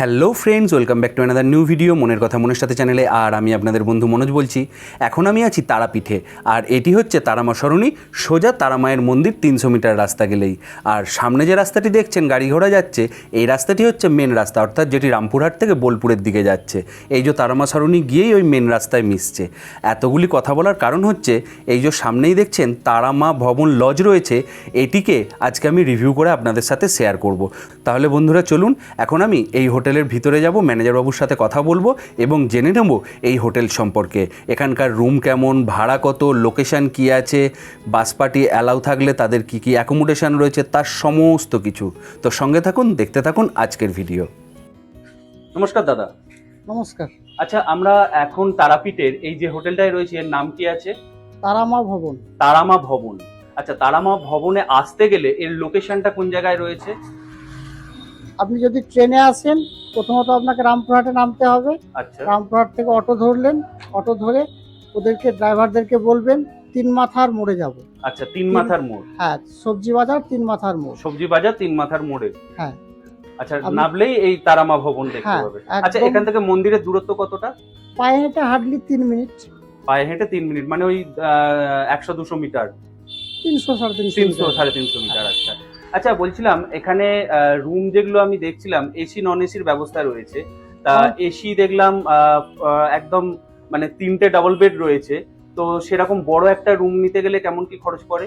Hello friends, welcome back to another new video মনের কথা মনের সাথে চ্যানেলে আর আমি আপনাদের বন্ধু মনোজ বলছি। এখন আমি আছি তারাপীঠে। আর এটি হচ্ছে তারামা সরণি সোজা তারামায়ের মন্দির তিনশো মিটার রাস্তা গেলেই। আর সামনে যে রাস্তাটি দেখছেন, গাড়ি ঘোড়া যাচ্ছে, এই রাস্তাটি হচ্ছে মেন রাস্তা, অর্থাৎ যেটি রামপুরহাট থেকে বোলপুরের দিকে যাচ্ছে। এই যে তারামা সরণি গিয়েই ওই মেন রাস্তায় মিশছে। এতগুলি কথা বলার কারণ হচ্ছে, এই যে সামনেই দেখছেন, তারামা ভবন লজ রয়েছে। এটিকে আজকে আমি রিভিউ করে আপনাদের সাথে শেয়ার করব। তাহলে বন্ধুরা চলুন, এখন আমি এই হোটেলের ভিতরে যাব ম্যানেজারবাবুর সাথে কথা বলব এবং জেনে নেব এই হোটেল সম্পর্কে। এখানকার রুম কেমন ভাড়া কত লোকেশন কি আছে বাস পার্টি অ্যালাউ থাকলে তাদের কি কি অ্যাকোমোডেশন রয়েছে তার সমস্ত কিছু। তো সঙ্গে থাকুন দেখতে থাকুন আজকের ভিডিও। নমস্কার দাদা। নমস্কার। আচ্ছা আমরা এখন তারাপীঠের এই যে হোটেলটায় রয়েছে এর নাম কি আছে? তারামা ভবন। তারামা ভবন। আচ্ছা তারামা ভবনে আসতে গেলে এর লোকেশনটা কোন জায়গায় রয়েছে? আপনি যদি ট্রেনে আসেন প্রথমত আপনাকে রামপুরহাটে নামতে হবে। আচ্ছা। রামপুরহাট থেকে অটো ধরলেন অটো ধরে ওদেরকে ড্রাইভারদেরকে বলবেন তিন মাথার মোড়ে যাব। আচ্ছা তিন মাথার মোড়? হ্যাঁ সবজি বাজার তিন মাথার মোড়। সবজি বাজার তিন মাথার মোড়ে? হ্যাঁ। আচ্ছা নামলেই এই তারামা ভবন দেখতে হ্যাঁ, পাবে। আচ্ছা এখান থেকে মন্দিরের দূরত্ব কতটা? পায়ে হেঁটে হার্ডলি তিন মিনিট। পায়ে হেঁটে তিন মিনিট মানে ওই একশো দুশো মিটার। তিনশো সাড়ে তিনশো তিনশো। সাড়ে তিনশো মিটার আচ্ছা। আচ্ছা বলছিলাম এখানে রুম যেগুলো আমি দেখছিলাম এসি নন এসির ব্যবস্থা রয়েছে। তা। এসি দেখলাম একদম মানে তিনটে ডাবল বেড রয়েছে। তো সেরকম বড় একটা রুম নিতে গেলে কেমন কি খরচ পড়ে?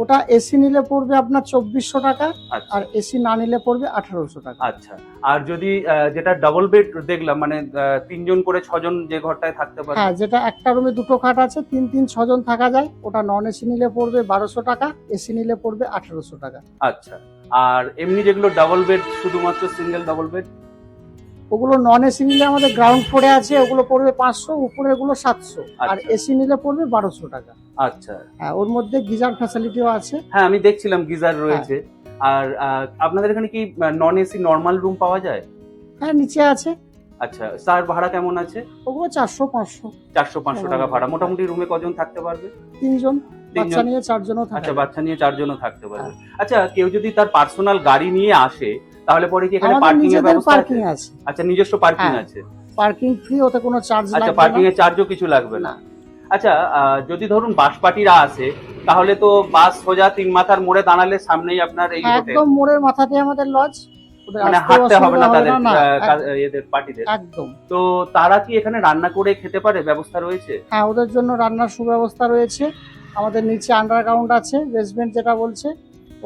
ওটা এসি নিলে পড়বে আপনার চব্বিশশো টাকা আচ্ছা। আর এসি না নিলে পড়বে আঠারোশো টাকা। আচ্ছা। আর যদি যেটা ডাবল বেড দেখলাম মানে তিনজন করে ছজন যে ঘরটায় থাকতে পারে হ্যাঁ যেটা একটা রুমে দুটো খাট আছে তিন তিন ছজন থাকা যায়। ওটা নন এসি নিলে পড়বে বারোশো টাকা এসি নিলে পড়বে আঠারোশো টাকা। আচ্ছা। আর এমনি যেগুলো ডাবল বেড শুধুমাত্র সিঙ্গেল ডাবল বেড ওগুলো নন এসি নিলে আমাদের গ্রাউন্ড ফ্লোরে আছে ওগুলো পড়বে পাঁচশো উপরেরগুলো সাতশো। আর আচ্ছা। এসি নিলে পড়বে বারোশো টাকা। আচ্ছা। হ্যাঁ ওর মধ্যে গিজার ফ্যাসিলিটিও আছে। হ্যাঁ আমি দেখছিলাম গিজার রয়েছে। আর আপনাদের এখানে কি নন এসি নর্মাল রুম পাওয়া যায়? হ্যাঁ নিচে আছে। আচ্ছা তার ভাড়া কেমন আছে? ওগুলো চারশো পাঁচশো। চারশো পাঁচশো টাকা ভাড়া। মোটামুটি রুমে কজন থাকতে পারবে? তিনজন। বাচ্চা নিয়ে চারজনও আচ্ছা বাচ্চা নিয়ে চারজনও থাকতে পারবে। আচ্ছা কেউ যদি তার পার্সোনাল গাড়ি নিয়ে আসে তাহলে পরে কি এখানে পার্কিং এর ব্যবস্থা পার্কিং আছে। আচ্ছা নিজস্ব পার্কিং হ্যাঁ, আছে। পার্কিং ফ্রি ওতে কোনো চার্জ আচ্ছা পার্কিং না। এর চার্জও কিছু লাগবে না। আচ্ছা যদি ধরুন বাস পার্টিরা আসে তাহলে তো বাস সোজা তিন মাথার মোড়ে দাঁড়ালে সামনেই আপনার এই একদম মোড়ের মাথাতে আমাদের লজ মানে হাঁটতে হবে না তাদের এদের পার্টিদের। একদম। তো তারা কি এখানে রান্না করে খেতে পারে? ব্যবস্থা রয়েছে? হ্যাঁ ওদের জন্য রান্নার সুব্যবস্থা রয়েছে। আমাদের নিচে আন্ডারগ্রাউন্ড আছে বেসমেন্ট যেটা বলছে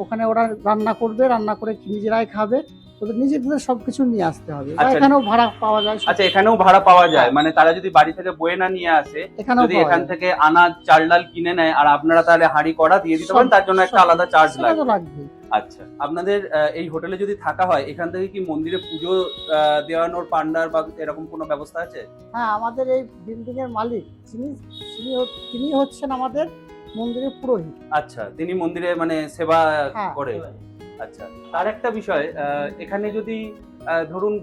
ওখানে ওরা রান্না করবে রান্না করে নিজেরাই খাবে। ওদের নিজেদের সবকিছু নিয়ে আসতে হবে। আচ্ছা। এখানেও ভাড়া পাওয়া যায় আচ্ছা এখানেও ভাড়া পাওয়া যায়। হ্যাঁ। মানে তারা যদি বাড়ি থেকে বয়ে না নিয়ে আসে যদি এখান থেকে আনাজ চাল ডাল কিনে নেয় আর আপনারা তাহলে হাঁড়ি কড়া দিয়ে দিতে পারেন তার জন্য একটা আলাদা চার্জ সেটা লাগে তো লাগবেই। আচ্ছা আপনাদের এই হোটেলে যদি থাকা হয় এখান থেকে কি মন্দিরে পুজো আহ, দেওয়ানোর পান্ডার বা এরকম কোনো ব্যবস্থা আছে? হ্যাঁ আমাদের এই বিল্ডিং এর মালিক যিনি তিনি তিনি হচ্ছেন আমাদের মন্দিরের পুরোহিত। আচ্ছা তিনি মন্দিরে মানে সেবা হ্যাঁ। করে। আচ্ছা তার একটা বিষয় এখানে যদি ধরুন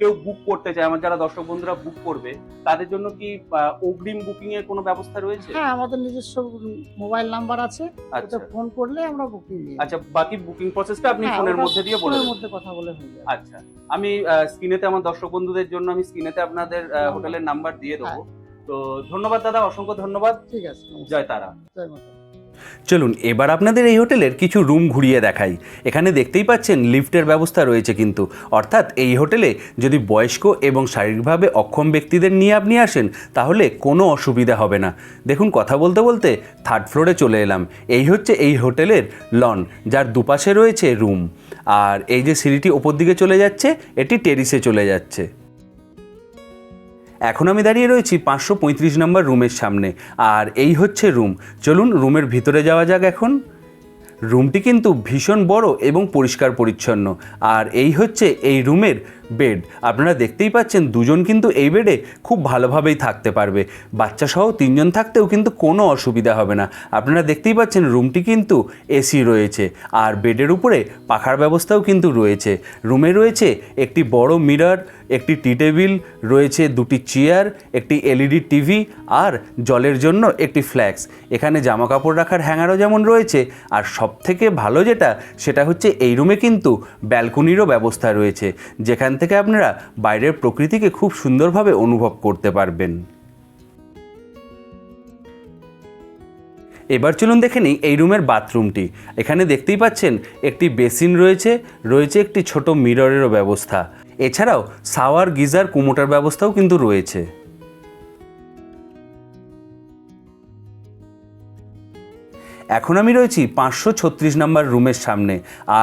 কেউ বুক করতে চায় আমার যারা দর্শক বন্ধুরা বুক করবে তাদের জন্য কি অগ্রিম বুকিং এর কোনো ব্যবস্থা রয়েছে? হ্যাঁ আমাদের নিজস্ব মোবাইল নাম্বার আছে আচ্ছা। ফোন করলে আমরা বুকিং আচ্ছা বাকি বুকিং প্রসেসটা আপনি হ্যাঁ, ফোনের মধ্যে দিয়ে বলে ফোনের মধ্যে কথা বলে হয়ে যাবে। আচ্ছা আমি স্ক্রিনেতে আমার দর্শক বন্ধুদের জন্য আমি স্ক্রিনেতে আপনাদের হোটেলের নাম্বার দিয়ে দেবো। হ্যাঁ। তো ধন্যবাদ দাদা অসংখ্য ধন্যবাদ। ঠিক আছে জয় তারা। জয় মাতা চলুন, এবার আপনাদের এই হোটেলের কিছু রুম ঘুরিয়ে দেখাই। এখানে দেখতেই পাচ্ছেন, লিফটের ব্যবস্থা রয়েছে কিন্তু। অর্থাৎ, এই হোটেলে যদি বয়স্ক এবং শারীরিকভাবে অক্ষম ব্যক্তিদের নিয়ে আপনি আসেন, তাহলে কোনো অসুবিধা হবে না। দেখুন, কথা বলতে বলতে থার্ড ফ্লোরে চলে এলাম। এই হচ্ছে এই হোটেলের লন যার দুপাশে রয়েছে রুম আর এই যে সিঁড়িটি ওপর দিকে চলে যাচ্ছে, এটি টেরিসে চলে যাচ্ছে। এখন আমি দাঁড়িয়ে রয়েছি পাঁচশো পঁয়ত্রিশ নম্বর রুমের সামনে। আর এই হচ্ছে রুম। চলুন রুমের ভিতরে যাওয়া যাক এখন। রুমটি কিন্তু ভীষণ বড় এবং পরিষ্কার পরিচ্ছন্ন। আর এই হচ্ছে এই রুমের বেড। আপনারা দেখতেই পাচ্ছেন দুজন কিন্তু এই বেডে খুব ভালোভাবেই থাকতে পারবে। বাচ্চা সহ তিনজন থাকতেও কিন্তু কোনো অসুবিধা হবে না। আপনারা দেখতেই পাচ্ছেন রুমটি কিন্তু এসি রয়েছে। আর বেডের উপরে পাখার ব্যবস্থাও কিন্তু রয়েছে। রুমে রয়েছে একটি বড় মিরর একটি টি টেবিল, রয়েছে দুটি চেয়ার, একটি এলইডি টিভি আর জলের জন্য একটি ফ্ল্যাক্স। এখানে জামা কাপড় রাখার হ্যাঙ্গারও যেমন রয়েছে, আর সব থেকে ভালো যেটা, সেটা হচ্ছে এই রুমে কিন্তু ব্যালকনিরও ব্যবস্থা রয়েছে, যেখান থেকে আপনারা বাইরের প্রকৃতিকে খুব সুন্দরভাবে অনুভব করতে পারবেন। এবার চলুন দেখে নিই এই রুমের বাথরুমটি। এখানে দেখতেই পাচ্ছেন, একটি বেসিন রয়েছে রয়েছে একটি ছোট মিররেরও ব্যবস্থা। এছাড়াও সাওয়ার গিজার কুমোটার ব্যবস্থাও কিন্তু রয়েছে। এখন আমি রয়েছি পাঁচশো ছত্রিশ নম্বর রুমের সামনে।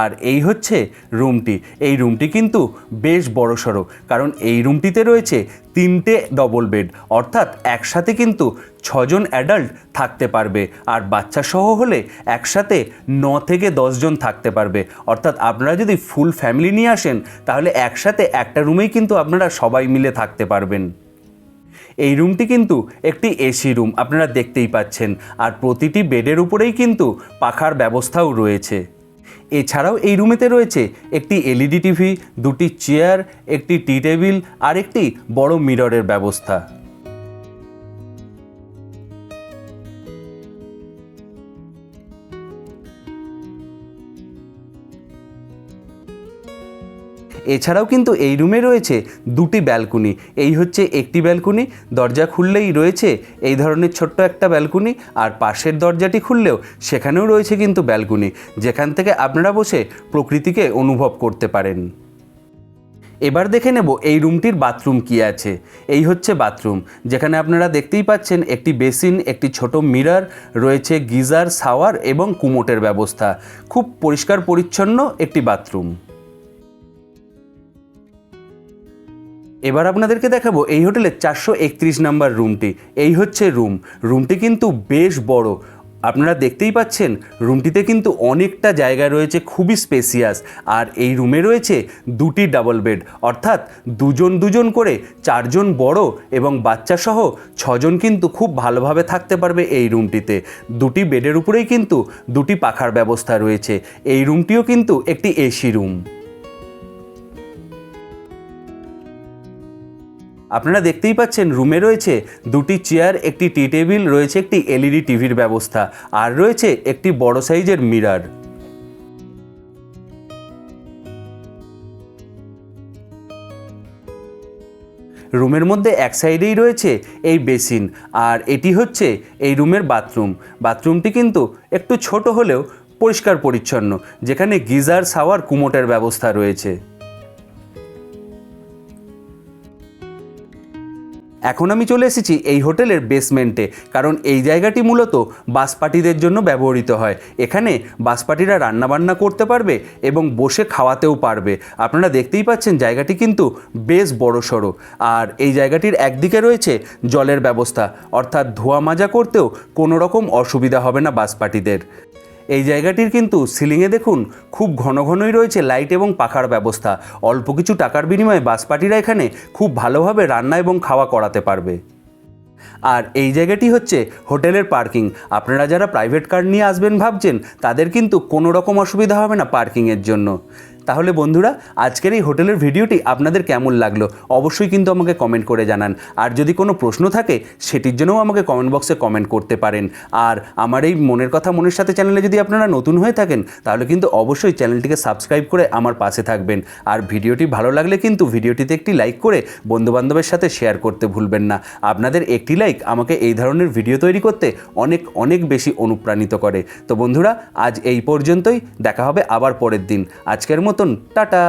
আর এই হচ্ছে রুমটি। এই রুমটি কিন্তু বেশ বড়সড়, কারণ এই রুমটিতে রয়েছে তিনটে ডবল বেড অর্থাৎ একসাথে কিন্তু ছজন অ্যাডাল্ট থাকতে পারবে, আর বাচ্চা সহ হলে একসাথে ন থেকে দশজন থাকতে পারবে। অর্থাৎ আপনারা যদি ফুল ফ্যামিলি নিয়ে আসেন, তাহলে একসাথে একটা রুমেই কিন্তু আপনারা সবাই মিলে থাকতে পারবেন। এই রুমটি কিন্তু একটি এসি রুম, আপনারা দেখতেই পাচ্ছেন। আর প্রতিটি বেডের উপরেই কিন্তু পাখার ব্যবস্থাও রয়েছে। এছাড়াও এই রুমেতে রয়েছে একটি এলইডি টিভি, দুটি চেয়ার, একটি টি টেবিল আর একটি বড় মিররের ব্যবস্থা। এছাড়াও কিন্তু এই রুমে রয়েছে দুটি ব্যালকনি। এই হচ্ছে একটি ব্যালকনি, দরজা খুললেই রয়েছে এই ধরনের ছোট্ট একটা ব্যালকনি আর পাশের দরজাটি খুললেও সেখানেও রয়েছে কিন্তু ব্যালকনি, যেখান থেকে আপনারা বসে প্রকৃতিকে অনুভব করতে পারেন। এবার দেখে নেব এই রুমটির বাথরুম কি আছে। এই হচ্ছে বাথরুম, যেখানে আপনারা দেখতেই পাচ্ছেন একটি বেসিন, একটি ছোট মিরর, রয়েছে গিজার, শাওয়ার এবং কুমোটের ব্যবস্থা। খুব পরিষ্কার পরিচ্ছন্ন একটি বাথরুম। এবার আপনাদেরকে দেখাবো এই হোটেলের চারশো একত্রিশ নাম্বার রুমটি। এই হচ্ছে রুম। রুমটি কিন্তু বেশ বড়। আপনারা দেখতেই পাচ্ছেন, রুমটিতে কিন্তু অনেকটা জায়গা রয়েছে, খুবই স্পেসিয়াস আর এই রুমে রয়েছে দুটি ডাবল বেড অর্থাৎ দুজন দুজন করে চারজন বড় এবং বাচ্চা সহ ছজন কিন্তু খুব ভালোভাবে থাকতে পারবে এই রুমটিতে। দুটি বেডের উপরেই কিন্তু দুটি পাখার ব্যবস্থা রয়েছে। এই রুমটিও কিন্তু একটি এসি রুম। আপনারা দেখতেই পাচ্ছেন রুমে রয়েছে দুটি চেয়ার, একটি টি টেবিল, রয়েছে একটি এলইডি টিভির ব্যবস্থা, আর রয়েছে একটি বড় সাইজের মিরার। রুমের মধ্যে এক সাইডেই রয়েছে এই বেসিন, আর এটি হচ্ছে এই রুমের বাথরুম। বাথরুমটি কিন্তু একটু ছোট হলেও পরিষ্কার পরিচ্ছন্ন যেখানে গিজার, শাওয়ার, কুমোটের ব্যবস্থা রয়েছে। এখন আমি চলে এসেছি এই হোটেলের বেসমেন্টে, কারণ এই জায়গাটি মূলত বাস পার্টিদের জন্য ব্যবহৃত হয়। এখানে বাস পার্টিরা রান্নাবান্না করতে পারবে এবং বসে খাওয়াতেও পারবে। আপনারা দেখতেই পাচ্ছেন জায়গাটি কিন্তু বেশ বড় সড়ো। আর এই জায়গাটির একদিকে রয়েছে জলের ব্যবস্থা, অর্থাৎ ধোয়া মাজা করতেও কোনো রকম অসুবিধা হবে না বাস পার্টিদের এই জায়গাটির কিন্তু সিলিংয়ে দেখুন খুব ঘন ঘনই রয়েছে লাইট এবং পাখার ব্যবস্থা। অল্প কিছু টাকার বিনিময়ে বাস পার্টিরা এখানে খুব ভালোভাবে রান্না এবং খাওয়া করাতে পারবে। আর এই জায়গাটি হচ্ছে হোটেলের পার্কিং। আপনারা যারা প্রাইভেট কার নিয়ে আসবেন ভাবছেন, তাদের কিন্তু কোনো রকম অসুবিধা হবে না পার্কিংয়ের জন্য। তাহলে বন্ধুরা, আজকের এই হোটেলের ভিডিওটি আপনাদের কেমন লাগল অবশ্যই কিন্তু আমাকে কমেন্ট করে জানান। আর যদি কোনো প্রশ্ন থাকে, সেটির জন্যও আমাকে কমেন্ট বক্সে কমেন্ট করতে পারেন। আর আমার এই মনের কথা মনের সাথে চ্যানেলে যদি আপনারা নতুন হয়ে থাকেন, তাহলে কিন্তু অবশ্যই চ্যানেলটিকে সাবস্ক্রাইব করে আমার পাশে থাকবেন। আর ভিডিওটি ভালো লাগলে কিন্তু ভিডিওটিতে একটি লাইক করে বন্ধুবান্ধবের সাথে শেয়ার করতে ভুলবেন না। আপনাদের একটি লাইক আমাকে এই ধরনের ভিডিও তৈরি করতে অনেক অনেক বেশি অনুপ্রাণিত করে। তো বন্ধুরা, আজ এই পর্যন্তই। দেখা হবে আবার পরের দিন। আজকের মতন টাটা।